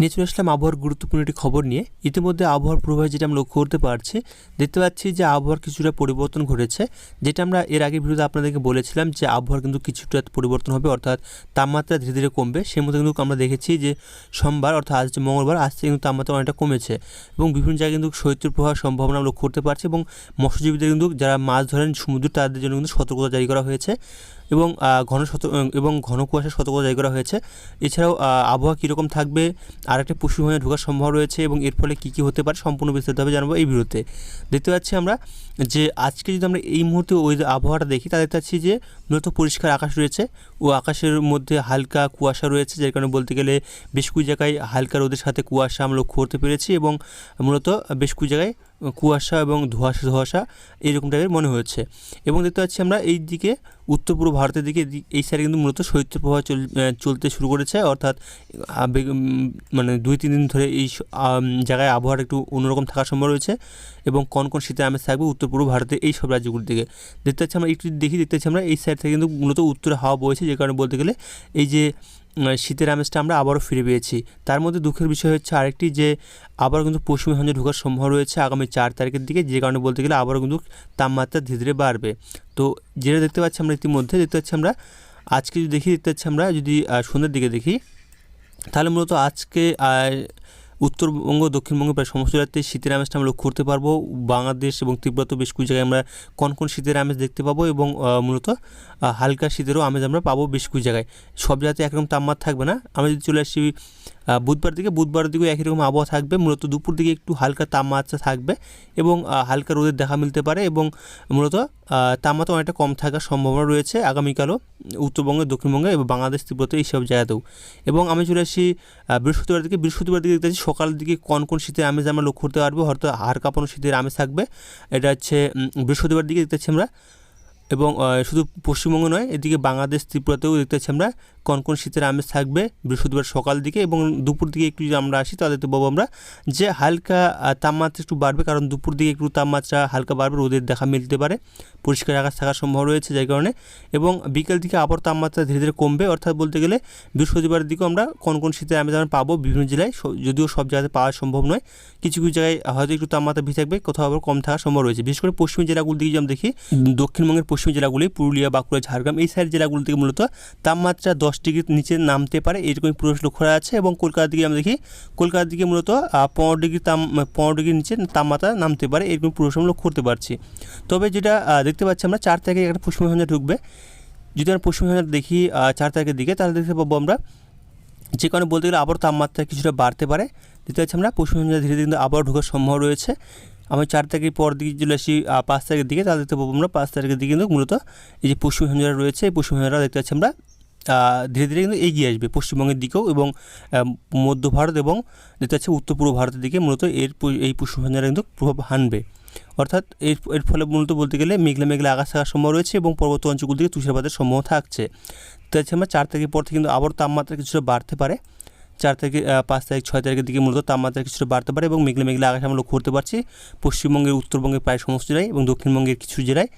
নিয়ে চলে আসলাম আবহাওয়ার গুরুত্বপূর্ণ একটি খবর নিয়ে। ইতিমধ্যে আবহাওয়ার পূর্বাভাস যেটা আমরা লক্ষ্য করতে পারছি, দেখতে পাচ্ছি যে আবহাওয়ার কিছুটা পরিবর্তন ঘটেছে। যেটা আমরা এর আগে ভিডিওতে আপনাদেরকে বলেছিলাম যে আবহাওয়ার কিন্তু কিছুটা পরিবর্তন হবে, অর্থাৎ তাপমাত্রা ধীরে ধীরে কমবে। সেই মধ্যে কিন্তু আমরা দেখেছি যে সোমবার, অর্থাৎ আজ মঙ্গলবার, আজ থেকে কিন্তু তাপমাত্রা অনেকটা কমেছে এবং বিভিন্ন জায়গায় কিন্তু শৈত্যের প্রভাব সম্ভাবনা লক্ষ্য করতে পারছি এবং মৎস্যজীবীদের কিন্তু যারা মাছ ধরেন, সমুদ্র, তাদের জন্য কিন্তু সতর্কতা জারি করা হয়েছে এবং ঘন এবং ঘন কুয়াশার সতর্কতা জারি করা হয়েছে। এছাড়াও আবহাওয়া কীরকম থাকবে আর পশু পশুভূমি ঢোকার সম্ভাবনা রয়েছে এবং এর ফলে কী কী হতে পারে সম্পূর্ণ বিস্তারিতভাবে জানব এই ভিডিওতে। দেখতে পাচ্ছি আমরা যে আজকে যদি আমরা এই মুহূর্তে ওই আবহাওয়াটা দেখি তা দেখতে পাচ্ছি যে মূলত পরিষ্কার আকাশ রয়েছে ও আকাশের মধ্যে হালকা কুয়াশা রয়েছে, যার কারণে বলতে গেলে বেশ কিছু জায়গায় হালকা রোদের সাথে কুয়াশা আমরা লক্ষ্য করতে পেরেছি এবং মূলত বেশ কিছু জায়গায় কুয়াশা এবং ধোঁয়াশা ধোঁয়াশা এইরকম টাইপের মনে হচ্ছে এবং দেখতে পাচ্ছি আমরা এই দিকে উত্তর পূর্ব ভারতের দিকে এই সাইডে কিন্তু মূলত শৈত্যপ্রবাহ চল চলতে শুরু করেছে। অর্থাৎ মানে দুই তিন দিন ধরে এই জায়গায় আবহাওয়াটা একটু অন্যরকম থাকার সম্ভব রয়েছে এবং কোন কোন শীতের আমেজ থাকবে উত্তর পূর্ব ভারতের এই সব রাজ্যগুলির দিকে। দেখতে পাচ্ছি আমরা, একটু দেখি, দেখতে পাচ্ছি আমরা এই সাইড থেকে কিন্তু মূলত উত্তরে হাওয়া বইছে, যে কারণে বলতে গেলে এই যে শীতের আমেজটা আমরা আবারও ফিরে পেয়েছি। তার মধ্যে দুঃখের বিষয় হচ্ছে আরেকটি যে আবার কিন্তু পশ্চিমী সঞ্জে ঢোকার সম্ভাবনা রয়েছে আগামী চার তারিখের দিকে, যে কারণে বলতে গেলে আবারও কিন্তু তাপমাত্রা ধীরে ধীরে বাড়বে। তো যেটা দেখতে পাচ্ছি আমরা ইতিমধ্যে, দেখতে পাচ্ছি আমরা আজকে যদি দেখি, দেখতে পাচ্ছি আমরা যদি সন্ধ্যের দিকে দেখি, তাহলে মূলত আজকে উত্তরবঙ্গ দক্ষিণবঙ্গে প্রায় সমস্ত রাজ্যে শীতের আমেজটা আমরা লক্ষ্য করতে পারব। বাংলাদেশ এবং তীব্রত বেশ কিছু জায়গায় আমরা কোন কোন শীতের আমেজ দেখতে পাবো এবং মূলত হালকা শীতেরও আমেজ আমরা পাবো বেশ কিছু জায়গায়। সব জায়গাতে একরকম তাপমাত্রা থাকবে না। আমরা যদি চলে আসি বুধবার দিকে বুধবারের দিকেও একই রকম আবহাওয়া থাকবে। মূলত দুপুর দিকে একটু হালকা তাপমাত্রা থাকবে এবং হালকা রোদের দেখা মিলতে পারে এবং মূলত তাপমাত্রা অনেকটা কম থাকার সম্ভাবনা রয়েছে আগামীকালও উত্তরবঙ্গে, দক্ষিণবঙ্গে এবং বাংলাদেশ তীব্রত এইসব জায়গাতেও। এবং আমি চলে আসি বৃহস্পতিবার দিকে। বৃহস্পতিবার দিকে দেখতে পাচ্ছি সকালের দিকে কোন কোন শীতের আমেজ আমরা লক্ষ্য করতে পারব। হয়তো হাড় কাঁপানো শীতের আমেজ থাকবে। এটা হচ্ছে বৃহস্পতিবার দিকে দেখতে আমরা এবং শুধু পশ্চিমবঙ্গ নয়, এদিকে বাংলাদেশ, ত্রিপুরাতেও দেখতে পাচ্ছি আমরা কোন কোন শীতের আমেজ থাকবে? বৃহস্পতিবার সকাল দিকে এবং দুপুর দিকে একটু যদি আমরা আসি, তাহলে দেখতে পাবো আমরা যে হালকা তাপমাত্রা একটু বাড়বে, কারণ দুপুর দিকে একটু তাপমাত্রা হালকা বাড়বে, রোদের দেখা মিলতে পারে। পরিষ্কার আকাশ থাকার সম্ভব রয়েছে যার কারণে। এবং বিকেল দিকে আবার তাপমাত্রা ধীরে ধীরে কমবে, অর্থাৎ বলতে গেলে বৃহস্পতিবার দিকেও আমরা কোন কোন শীতের আমেজ আমরা পাবো বিভিন্ন জেলায় যদিও সব জায়গাতে পাওয়া সম্ভব নয়। কিছু কিছু জায়গায় হয়তো একটু তাপমাত্রা বেশি থাকবে, কোথাও আবার কম থাকার সম্ভব রয়েছে। বিশেষ করে পশ্চিম জেলাগুলি দিকে আমরা দেখি, দক্ষিণবঙ্গের পশ্চিম জেলাগুলি, পুরুলিয়া, বাঁকুড়া, ঝাড়গ্রাম, এই সাইড জেলাগুলি থেকে মূলত তাপমাত্রা দশ ডিগ্রির নিচে নামতে পারে, এরকমই পুরো লক্ষ্য করা আছে এবং কলকাতার দিকে আমরা দেখি, কলকাতার দিকে মূলত পনেরো ডিগ্রি তাপ পনেরো ডিগ্রির নিচে তাপমাত্রা নামতে পারে এরকম পুরো আমরা লক্ষ্য করতে পারছি। তবে যেটা দেখতে পাচ্ছি আমরা, চার তারিখে একটা পশ্চিমী ঝঞ্ঝা ঢুকবে। যদি আমরা পশ্চিমী ঝঞ্ঝা দেখি চার তারিখের দিকে, তাহলে দেখতে পাবো আমরা, যে কারণে বলতে গেলে আবার তাপমাত্রা কিছুটা বাড়তে পারে। দেখতে পাচ্ছি আমরা পশ্চিম পশ্চিমবঙ্গে ধীরে ধীরে কিন্তু আবার ঢোকার সম্ভব রয়েছে। আমি চার তারিখের পর দিকে চলে আসি পাঁচ তারিখের দিকে, তাহলে দেখতে পাবো আমরা, পাঁচ তারিখের দিকে কিন্তু মূলত এই যে পশ্চিম ঝঞ্ঝারা রয়েছে, এই পশ্চিম ঝঞ্ঝারা দেখতে পাচ্ছি আমরা ধীরে ধীরে কিন্তু এগিয়ে আসবে পশ্চিমবঙ্গের দিকেও এবং মধ্য ভারত এবং দেখতে পাচ্ছি উত্তর পূর্ব ভারতের দিকে মূলত এর এই পশ্চিম কিন্তু প্রভাব হানবে। অর্থাৎ এর এর ফলে মূলত বলতে গেলে মেঘলা মেঘলা আকাশ থাকার সম্ভব রয়েছে এবং পর্বত অঞ্চলগুলো থেকে তুষারপাতের সম্ভাবনা থাকছে। তো হচ্ছে আমরা চার তারিখের পর থেকে কিন্তু আবার তাপমাত্রা কিছুটা বাড়তে পারে। চার থেকে পাঁচ তারিখ, ছয় তারিখের দিকে মূলত তাপমাত্রা কিছুটা বাড়তে পারে এবং মেঘলা মেঘলা আকাশ আমরা লক্ষ্য করতে পারছি। পশ্চিমবঙ্গের, উত্তরবঙ্গের প্রায় সমস্ত জেলায় এবং দক্ষিণবঙ্গের কিছু জেলায়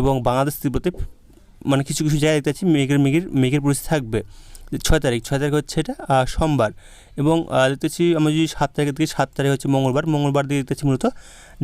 এবং বাংলাদেশ তীব্রতে মানে কিছু কিছু জায়গায় দেখতে পাচ্ছি মেঘের মেঘের মেঘের পরিস্থিতি থাকবে। ছয় তারিখ ছয় তারিখ হচ্ছে এটা সোমবার। এবং দেখতেছি আমরা যদি সাত তারিখের দিকে, সাত তারিখ হচ্ছে মঙ্গলবার। মঙ্গলবার দিকে দেখতেছি মূলত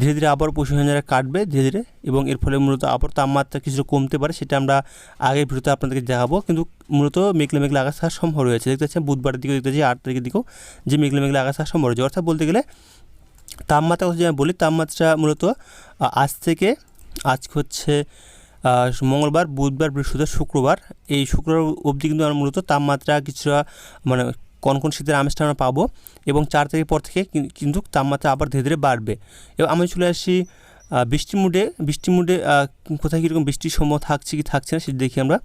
ধীরে ধীরে আবার পশু যারা কাটবে ধীরে ধীরে এবং এর ফলে মূলত আবার তাপমাত্রা কিছুটা কমতে পারে সেটা আমরা আগের ভিডিওতে আপনাদেরকে দেখাবো। কিন্তু মূলত মেঘলা মেঘলা আকাশ থাকার সম্ভব রয়েছে। দেখতে পাচ্ছি বুধবারের দিকে দেখতে পাচ্ছি আট তারিখের দিকেও যে মেঘলা মেঘলা আকাশ থাকার সম্ভব রয়েছে। অর্থাৎ বলতে গেলে তাপমাত্রা কথা যদি আমি বলি, তাপমাত্রা মূলত আজ থেকে আজ হচ্ছে মঙ্গলবার, বুধবার, বৃহস্পতিবার, শুক্রবার। এই শুক্রবার অবধি কিন্তু আমরা মূলত তাপমাত্রা কিছুটা মানে কোন কোন শীতের আমেজটা আমরা পাবো এবং চার তারিখ পর থেকে কিন্তু তাপমাত্রা আবার ধীরে ধীরে বাড়বে। এবং আমি চলে আসি বৃষ্টি মুডে। বৃষ্টি মুডে কোথায় কীরকম বৃষ্টির সম্ভব থাকছে কি থাকছে না সেটা দেখি আমরা।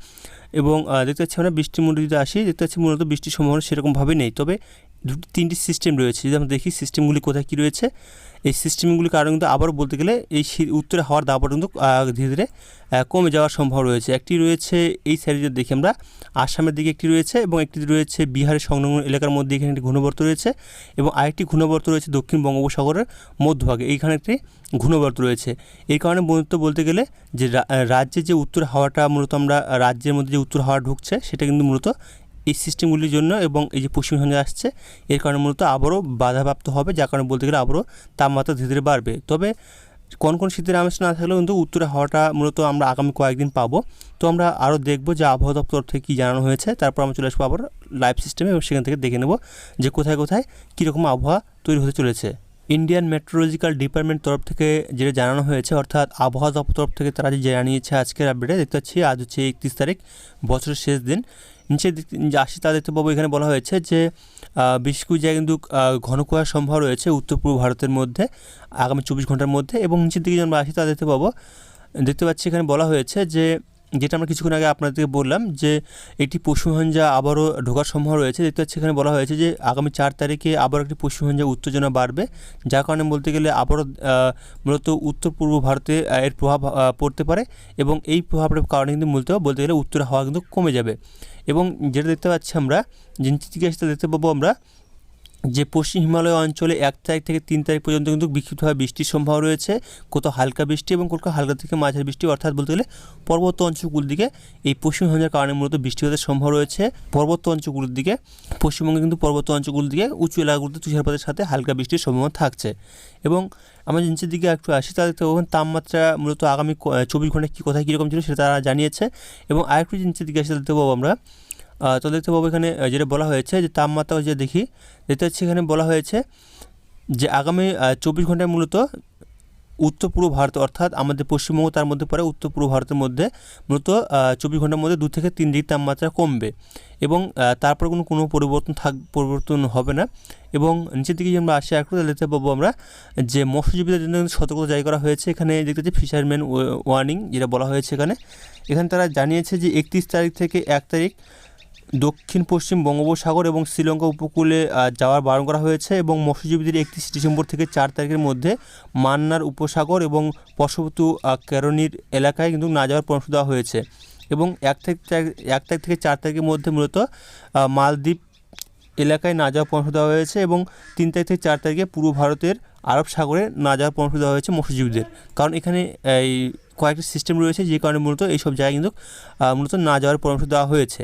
এবং দেখতে পাচ্ছি আমরা বৃষ্টি মুডে যদি আসি, দেখতে পাচ্ছি মূলত বৃষ্টির সম্ভাবনা সেরকমভাবে নেই। তবে দুটি তিনটি সিস্টেম রয়েছে। যদি আমরা দেখি সিস্টেমগুলি কোথায় কী রয়েছে, এই সিস্টেমগুলি কারণে কিন্তু আবারও বলতে গেলে এই উত্তরে হওয়ার দাবটা কিন্তু ধীরে ধীরে কমে যাওয়ার সম্ভব রয়েছে। একটি রয়েছে এই সাইডে যদি দেখি আমরা, আসামের দিকে একটি রয়েছে এবং একটি রয়েছে বিহারের সংলগ্ন এলাকার মধ্যে এখানে একটি ঘূর্ণবর্ত রয়েছে এবং আরেকটি ঘূর্ণবর্ত রয়েছে দক্ষিণ বঙ্গোপসাগরের মধ্যভাগে। এইখানে একটি ঘূর্ণবর্ত রয়েছে। এই কারণে মূলত বলতে গেলে যে রাজ্যে যে উত্তর হাওয়াটা মূলত আমরা, রাজ্যের মধ্যে যে উত্তর হাওয়া ঢুকছে, সেটা কিন্তু মূলত এই সিস্টেমগুলির জন্য এবং এই যে পশ্চিম সঞ্জয় আসছে, এর কারণে মূলত আবারও বাধাপ্রাপ্ত হবে, যার কারণে বলতে গেলে আবারও তাপমাত্রা ধীরে ধীরে বাড়বে। তবে কোন কোন শীতের আমেজ না থাকলেও কিন্তু উত্তরে হাওয়াটা মূলত আমরা আগামী কয়েকদিন পাবো। তো আমরা আরও দেখব যে আবহাওয়া দপ্তর থেকে কী জানানো হয়েছে, তারপর আমরা চলে আসব আবার লাইভ সিস্টেমে এবং সেখান থেকে দেখে নেব যে কোথায় কোথায় কীরকম আবহাওয়া তৈরি হতে চলেছে। ইন্ডিয়ান মেট্রোলজিক্যাল ডিপার্টমেন্ট তরফ থেকে যেটা জানানো হয়েছে, অর্থাৎ আবহাওয়া দপ্তর তরফ থেকে তারা যে জানিয়েছে আজকের আপডেটে দেখতে পাচ্ছি আজ হচ্ছে একত্রিশ তারিখ, বছরের শেষ দিন। নিচে যে আসি তা দেখতে পাবো। এখানে বলা হয়েছে যে বেশ কিছু কিন্তু ঘন কুয়ার সম্ভব রয়েছে উত্তর পূর্ব ভারতের মধ্যে আগামী চব্বিশ ঘণ্টার মধ্যে এবং নিচের দিকে যখন আসি তা দেখতে পাবো। দেখতে পাচ্ছি এখানে বলা হয়েছে যে যেটা আমরা কিছুক্ষণ আগে আপনাদেরকে বললাম যে একটি পশ্চিমহঞ্জা আবারও ঢোকার সম্ভাবনা রয়েছে। দেখতে পাচ্ছি এখানে বলা হয়েছে যে আগামী চার তারিখে আবারও একটি পশ্চিমহঞ্জা উত্তেজনা বাড়বে, যার কারণে বলতে গেলে আবারও মূলত উত্তর পূর্ব ভারতে এর প্রভাব পড়তে পারে এবং এই প্রভাবের কারণে কিন্তু মূলত বলতে গেলে উত্তর হাওয়া কিন্তু কমে যাবে। এবং যেটা দেখতে পাচ্ছি আমরা, যে চিকিৎসা দেখতে পাবো আমরা যে পশ্চিম হিমালয় অঞ্চলে এক তারিখ থেকে তিন তারিখ পর্যন্ত কিন্তু বিক্ষিপ্তভাবে বৃষ্টির সম্ভাবনা রয়েছে। কোথাও হালকা বৃষ্টি এবং কোথাও হালকা থেকে মাঝারি বৃষ্টি, অর্থাৎ বলতে গেলে পর্বত অঞ্চলগুলোর দিকে এই পশ্চিম হিমালয়ের কারণে মূলত বৃষ্টিপাতের সম্ভাবনা রয়েছে। পর্বত অঞ্চলগুলোর দিকে পশ্চিমবঙ্গে কিন্তু পর্বত অঞ্চলগুলোর দিকে উঁচু এলাকাগুলোতে তুষারপাতের সাথে হালকা বৃষ্টির সম্ভাবনা থাকছে। এবং আমরা নিচের দিকে একটু আসি তাদের তাপমাত্রা মূলত আগামী চব্বিশ ঘন্টায় কী, কোথায় কীরকম ছিল সেটা তারা জানিয়েছে। এবং আরেকটু নিচের দিকে আসি পাবো আমরা তো দেখতে পাবো এখানে যেটা বলা হয়েছে, যে তাপমাত্রা যে দেখি, দেখতে পাচ্ছি এখানে বলা হয়েছে যে আগামী চব্বিশ ঘন্টায় মূলত উত্তর পূর্ব ভারত, অর্থাৎ আমাদের পশ্চিমবঙ্গ, তার মধ্যে পড়ে উত্তর পূর্ব ভারতের মধ্যে মূলত চব্বিশ ঘণ্টার মধ্যে দু থেকে তিন ডিগ্রি তাপমাত্রা কমবে। এবং তারপর কোনো কোনো পরিবর্তন থাক, পরিবর্তন হবে না। এবং নিচের দিকে যদি আমরা আসি একটু তাহলে দেখতে পাবো আমরা যে মৎস্যজীবীদের জন্য সতর্কতা জারি করা হয়েছে। এখানে দেখতে পাচ্ছি ফিশারম্যান ওয়ার্নিং যেটা বলা হয়েছে এখানে। এখানে তারা জানিয়েছে যে একত্রিশ তারিখ থেকে এক তারিখ দক্ষিণ, পশ্চিম বঙ্গোপসাগর এবং শ্রীলঙ্কা উপকূলে যাওয়ার বারণ করা হয়েছে এবং মৎস্যজীবীদের একত্রিশ ডিসেম্বর থেকে চার তারিখের মধ্যে মান্নার উপসাগর এবং পশবতু ক্যারনির এলাকায় কিন্তু না যাওয়ার পরামর্শ দেওয়া হয়েছে এবং এক থেকে, এক তারিখ থেকে চার তারিখের মধ্যে মূলত মালদ্বীপ এলাকায় না যাওয়ার পরামর্শ দেওয়া হয়েছে এবং তিন তারিখ থেকে চার তারিখে পূর্ব ভারতের আরব সাগরে না যাওয়ার পরামর্শ দেওয়া হয়েছে মৎস্যজীবীদের। কারণ এখানে, এই কয়েকটি সিস্টেম রয়েছে যে কারণে মূলত এইসব জায়গায় কিন্তু মূলত না যাওয়ার পরামর্শ দেওয়া হয়েছে।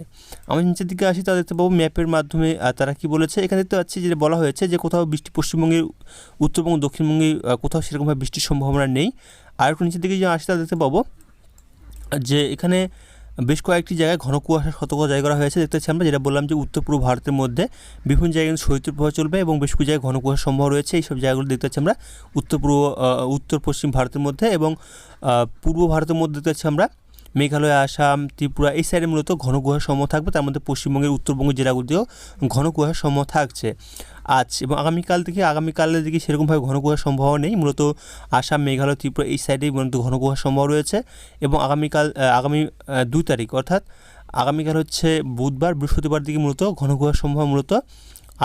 আমি নিচের দিকে আসি তা দেখতে পাবো ম্যাপের মাধ্যমে তারা কি বলেছে? এখানে দেখতে পাচ্ছি যে বলা হয়েছে যে কোথাও বৃষ্টি পশ্চিমবঙ্গের উত্তরবঙ্গ দক্ষিণবঙ্গে কোথাও সেরকমভাবে বৃষ্টির সম্ভাবনা নেই। আর একটু নিচের দিকে যে আসি তা দেখতে পাবো যে এখানে বেশ কয়েকটি জায়গায় ঘন কুয়াশা সতর্ক জায়গা করা হয়েছে। দেখতে পাচ্ছি আমরা যেটা বললাম যে উত্তর পূর্ব ভারতের মধ্যে বিভিন্ন জায়গায় শৈত্যের প্রভাব চলবে এবং বেশ কিছু জায়গায় ঘন কুয়াশা সম্ভব রয়েছে। এইসব জায়গাগুলো দেখতে পাচ্ছি আমরা উত্তর পূর্ব উত্তর পশ্চিম ভারতের মধ্যে এবং পূর্ব ভারতের মধ্যে দেখতে পাচ্ছি আমরা মেঘালয়, আসাম, ত্রিপুরা এই সাইডে মূলত ঘন কুয়াশার সম্ভব থাকবে। তার মধ্যে পশ্চিমবঙ্গের উত্তরবঙ্গের জেলাগুলিতেও ঘন কুয়াশার সম্ভব থাকছে। আজ এবং আগামীকাল থেকে, আগামীকালের দিকে সেরকমভাবে ঘন কুয়াশার সম্ভাবনা নেই। মূলত আসাম, মেঘালয়, ত্রিপুরা এই সাইডেই মূলত ঘন কুয়াশার সম্ভব রয়েছে এবং আগামীকাল আগামী দুই তারিখ অর্থাৎ আগামীকাল হচ্ছে বুধবার, বৃহস্পতিবার দিকে মূলত ঘন কুয়াশার সম্ভাবনা মূলত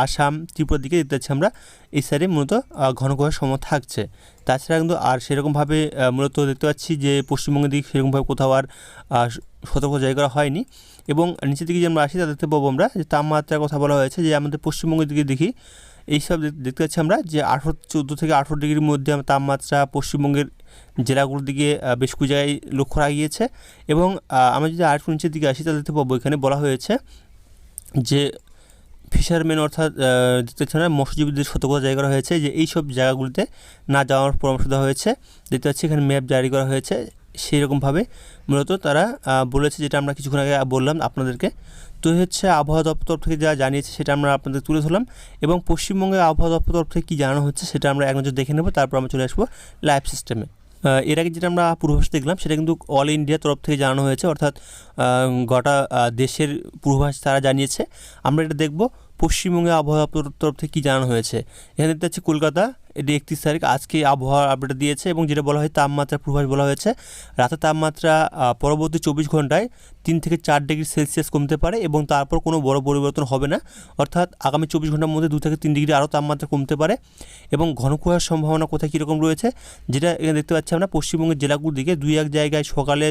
আসাম, ত্রিপুরার দিকে দেখতে পাচ্ছি আমরা, এই সাইডে মূলত ঘন কুয়াশার সম্ভাবনা থাকছে। তাছাড়া কিন্তু আর সেরকমভাবে মূলত দেখতে পাচ্ছি যে পশ্চিমবঙ্গের দিকে সেরকমভাবে কোথাও আর সতর্ক জারি করা হয়নি। এবং নিচের দিকে যে আমরা আসি তা দেখতে পাবো আমরা যে তাপমাত্রার কথা বলা হয়েছে যে আমাদের পশ্চিমবঙ্গের দিকে দেখি এইসব দেখতে পাচ্ছি আমরা যে আঠারো, চোদ্দ থেকে আঠেরো ডিগ্রির মধ্যে তাপমাত্রা পশ্চিমবঙ্গের জেলাগুলোর দিকে বেশ কিছু জায়গায় লক্ষ্য রাখা গিয়েছে। এবং আমরা যদি আরেকটু নিচের দিকে আসি, তাহলে দেখতে পাবো এখানে বলা হয়েছে যে ফিশারম্যান অর্থাৎ পাচ্ছেন মৎস্যজীবীদের সতর্কতা জারি করা হয়েছে যে এই সব জায়গাগুলিতে না যাওয়ার পরামর্শ দেওয়া হয়েছে। দেখতে পাচ্ছি এখানে ম্যাপ জারি করা হয়েছে। সেই রকমভাবে মূলত তারা বলেছে যেটা আমরা কিছুক্ষণ আগে বললাম আপনাদেরকে। তো হচ্ছে আবহাওয়া দপ্তর থেকে যা জানিয়েছে সেটা আমরা আপনাদের তুলে ধরলাম এবং পশ্চিমবঙ্গের আবহাওয়া দপ্তর তরফ থেকে কী জানানো হচ্ছে সেটা আমরা এক নজর দেখে নেব, তারপর আমরা চলে আসব লাইভ সিস্টেমে। এর আগে যেটা আমরা পূর্বাভাস দেখলাম, সেটা কিন্তু অল ইন্ডিয়া তরফ থেকে জানানো হয়েছে, অর্থাৎ গোটা দেশের পূর্বাভাস তারা জানিয়েছে। আমরা এটা দেখব পশ্চিমবঙ্গে আবহাওয়া তরফ থেকে কী জানানো হয়েছে? এখানে দেখতে পাচ্ছি কলকাতা, এটি একত্রিশ তারিখ, আজকে আবহাওয়ার আপডেট দিয়েছে এবং যেটা বলা হয় তাপমাত্রা পূর্বাভাস বলা হয়েছে। রাতের তাপমাত্রা পরবর্তী চব্বিশ ঘন্টায় তিন থেকে চার ডিগ্রি সেলসিয়াস কমতে পারে এবং তারপর কোনো বড় পরিবর্তন হবে না। অর্থাৎ আগামী চব্বিশ ঘণ্টার মধ্যে দু থেকে তিন ডিগ্রি আরও তাপমাত্রা কমতে পারে এবং ঘন কুয়াশার সম্ভাবনা কোথায় কীরকম রয়েছে, যেটা এখানে দেখতে পাচ্ছি আমরা, পশ্চিমবঙ্গের জেলাগুলোর দিকে দুই এক জায়গায় সকালে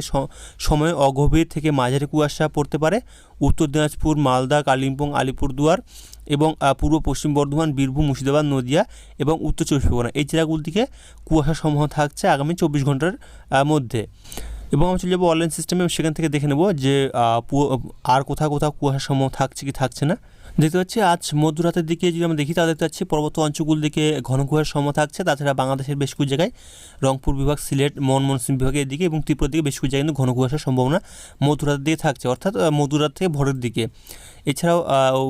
সময় অগভীর থেকে মাঝারি কুয়াশা পড়তে পারে। উত্তর দিনাজপুর, মালদা, কালিম্পং, আলিপুরদুয়ার এবং পূর্ব পশ্চিম বর্ধমান, বীরভূম, মুর্শিদাবাদ, নদিয়া এবং উত্তর চব্বিশ পরগনা। এই জেলাগুলি থেকে কুয়াশা সমূহ থাকছে আগামী চব্বিশ ঘণ্টার মধ্যে। এবং আমি চলে যাব অনলাইন সিস্টেমে সেখান থেকে দেখে নেব যে আর কোথাও কোথাও কুয়াশা সমূহ থাকছে কি থাকছে না। দেখতে পাচ্ছি, আজ মধ্যরাতের দিকে যদি আমরা দেখি, তাহলে দেখতে পাচ্ছি পর্বত অঞ্চলগুলোর দিকে ঘন কুয়ার সময় থাকছে। তাছাড়া বাংলাদেশের বেশ কিছু জায়গায় রংপুর বিভাগ, সিলেট, মনমোহন বিভাগের দিকে এবং ত্রিপুরার দিকে বেশ কিছু জায়গায় কিন্তু ঘন কুয়াশার সম্ভাবনা মধ্যরাতের দিকে থাকছে। অর্থাৎ মধুরাত থেকে ভোরের দিকে। এছাড়াও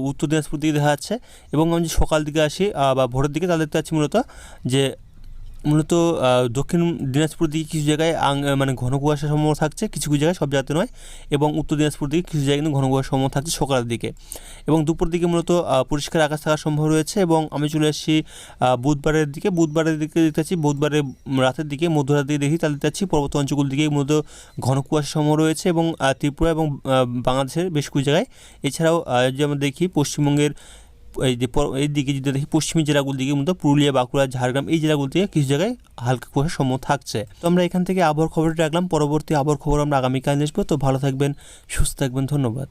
উত্তর দিনাজপুর দিকে দেখা যাচ্ছে এবং আমি যদি সকাল দিকে আসি বা ভোরের দিকে, তাহলে দেখতে পাচ্ছি মূলত যে মূলত দক্ষিণ দিনাজপুর দিকে কিছু জায়গায় আং- মানে ঘন কুয়াশার সম্ভাবনা থাকছে, কিছু কিছু জায়গায় সব জায়গাতে নয় এবং উত্তর দিনাজপুর দিকে কিছু জায়গায় কিন্তু ঘন কুয়াশার সম্ভাবনা থাকছে সকালের দিকে। এবং দুপুর দিকে মূলত পরিষ্কার আকাশ থাকার সম্ভব রয়েছে এবং আমি চলে আসছি বুধবারের দিকে। বুধবারের দিকে দেখতে পাচ্ছি, বুধবারের রাতের দিকে, মধ্যরাত দিকে দেখি, তাহলে দেখতে পাচ্ছি পর্বত অঞ্চলগুলোর দিকে মূলত ঘন কুয়াশার সম্ভব রয়েছে এবং ত্রিপুরা এবং বাংলাদেশের বেশ কিছু জায়গায়। এছাড়াও যদি আমরা দেখি, পশ্চিমবঙ্গের এই যে এই দিকে যদি দেখি, পশ্চিমী জেলাগুলির দিকে মূলত পুরুলিয়া, বাঁকুড়া, ঝাড়গ্রাম এই জেলাগুলো থেকে কিছু জায়গায় হালকা কুয়াশার সম্ভব থাকছে। তো আমরা এখান থেকে আবহাওয়ার খবরটা রাখলাম। পরবর্তী আবহাওয়ার খবর আমরা আগামীকাল আসব। তো ভালো থাকবেন, সুস্থ থাকবেন। ধন্যবাদ।